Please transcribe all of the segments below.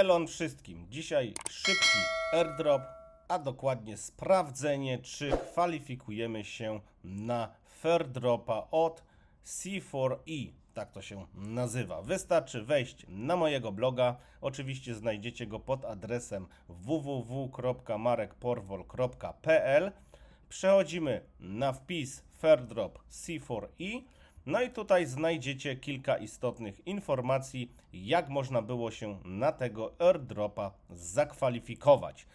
Elon wszystkim. Dzisiaj szybki airdrop, a dokładnie sprawdzenie, czy kwalifikujemy się na fairdropa od C4E. Tak to się nazywa. Wystarczy wejść na mojego bloga. Oczywiście znajdziecie go pod adresem www.marekporwol.pl. Przechodzimy na wpis Fairdrop C4E. No i tutaj znajdziecie kilka istotnych informacji, jak można było się na tego airdropa zakwalifikować.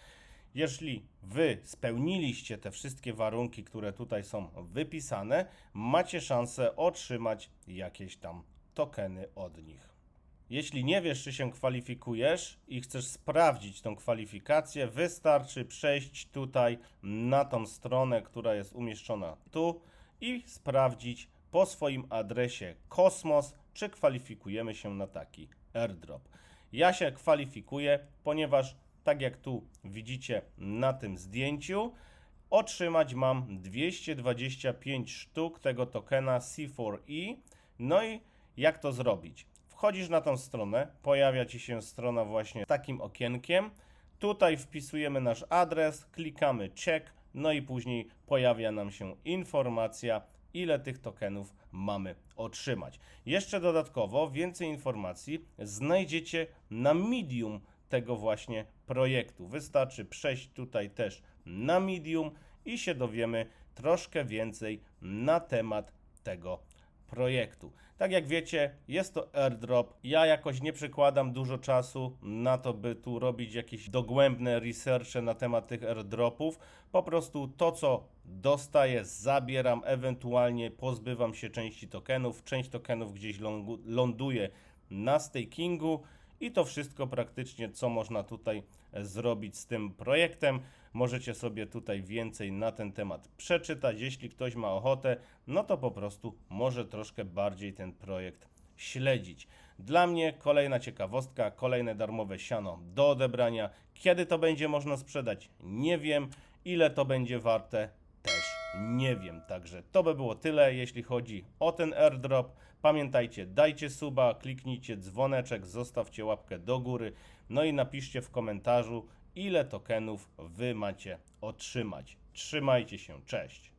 Jeśli Wy spełniliście te wszystkie warunki, które tutaj są wypisane, macie szansę otrzymać jakieś tam tokeny od nich. Jeśli nie wiesz, czy się kwalifikujesz i chcesz sprawdzić tą kwalifikację, wystarczy przejść tutaj na tą stronę, która jest umieszczona tu i sprawdzić po swoim adresie Kosmos, czy kwalifikujemy się na taki airdrop. Ja się kwalifikuję, ponieważ tak jak tu widzicie na tym zdjęciu, otrzymać mam 225 sztuk tego tokena C4E. No i jak to zrobić? Wchodzisz na tą stronę, pojawia Ci się strona właśnie takim okienkiem. Tutaj wpisujemy nasz adres, klikamy check, no i później pojawia nam się informacja, ile tych tokenów mamy otrzymać. Jeszcze dodatkowo więcej informacji znajdziecie na Medium tego właśnie projektu. Wystarczy przejść tutaj też na Medium i się dowiemy troszkę więcej na temat tego projektu. Tak jak wiecie, jest to airdrop. Ja jakoś nie przykładam dużo czasu na to, by tu robić jakieś dogłębne researche na temat tych airdropów. Po prostu to, co dostaję, zabieram, ewentualnie pozbywam się części tokenów. Część tokenów gdzieś ląduje na stakingu. I to wszystko praktycznie, co można tutaj e, zrobić z tym projektem. Możecie sobie tutaj więcej na ten temat przeczytać. Jeśli ktoś ma ochotę, no to po prostu może troszkę bardziej ten projekt śledzić. Dla mnie kolejna ciekawostka, kolejne darmowe siano do odebrania. Kiedy to będzie można sprzedać? Nie wiem. Ile to będzie warte? Nie wiem. Także to by było tyle, jeśli chodzi o ten airdrop. Pamiętajcie, dajcie suba, kliknijcie dzwoneczek, zostawcie łapkę do góry, no i napiszcie w komentarzu, ile tokenów wy macie otrzymać. Trzymajcie się, cześć.